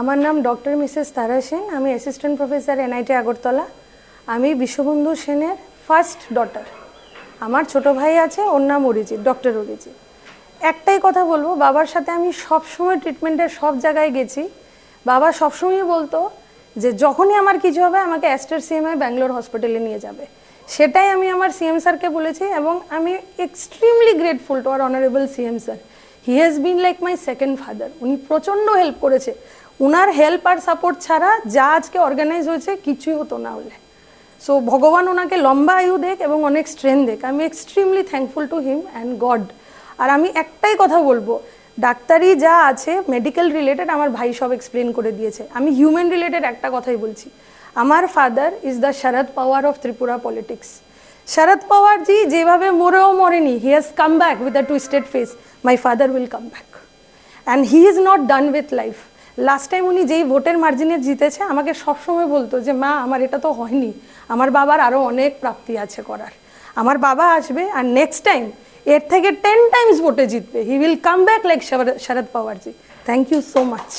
আমার নাম doctor Mrs তারা সেন, আমি অ্যাসিস্ট্যান্ট প্রফেসর এনআইটি আগরতলা। আমি বিশ্ববন্ধু সেনের ফার্স্ট ডটার আমার ছোট ভাই আছে, ওর নাম অরিজিৎ ডক্টর অরিজিৎ। একটাই কথা বলব, বাবার সাথে আমি সব সময় ট্রিটমেন্টের সব জায়গায় গেছি। বাবা সবসময় বলতো যে, যখনই আমার কিছু হবে, আমাকে অ্যাস্টার সিএমআই ব্যাঙ্গালোর হসপিটালে নিয়ে যাবে। সেটাই আমি আমার সিএম স্যারকে বলেছি এবং আমি extremely grateful to our honourable CM sir he has been like my second father উনি প্রচণ্ড হেল্প করেছে। উনার হেল্প আর সাপোর্ট ছাড়া যা আজকে অর্গানাইজ হয়েছে কিছুই হতো না হলে সো ভগবান ওনাকে লম্বা আয়ু দেখ এবং অনেক স্ট্রেংথ দেখ। আমি extremely thankful to him and God আর আমি একটাই কথা বলব, ডাক্তারি যা আছে মেডিকেল রিলেটেড আমার ভাই সব এক্সপ্লেন করে দিয়েছে। আমি হিউম্যান রিলেটেড একটা কথাই বলছি। আমার father is the Sharad Pawar of Tripura politics Sharad Pawar ji যেভাবে মরেও মরেনি he has come back with a twisted face my father will come back and he is not done with life last time উনি যেই ভোটের মার্জিনে জিতেছে, আমাকে সবসময় বলতো যে, মা, আমার এটা তো হয়নি। আমার বাবার আরও অনেক প্রাপ্তি আছে করার। আমার বাবা আসবে আর নেক্সট টাইম এর থেকে টেন টাইমস ভোটে জিতবে। He will come back like Sharad পাওয়ারজি thank you so much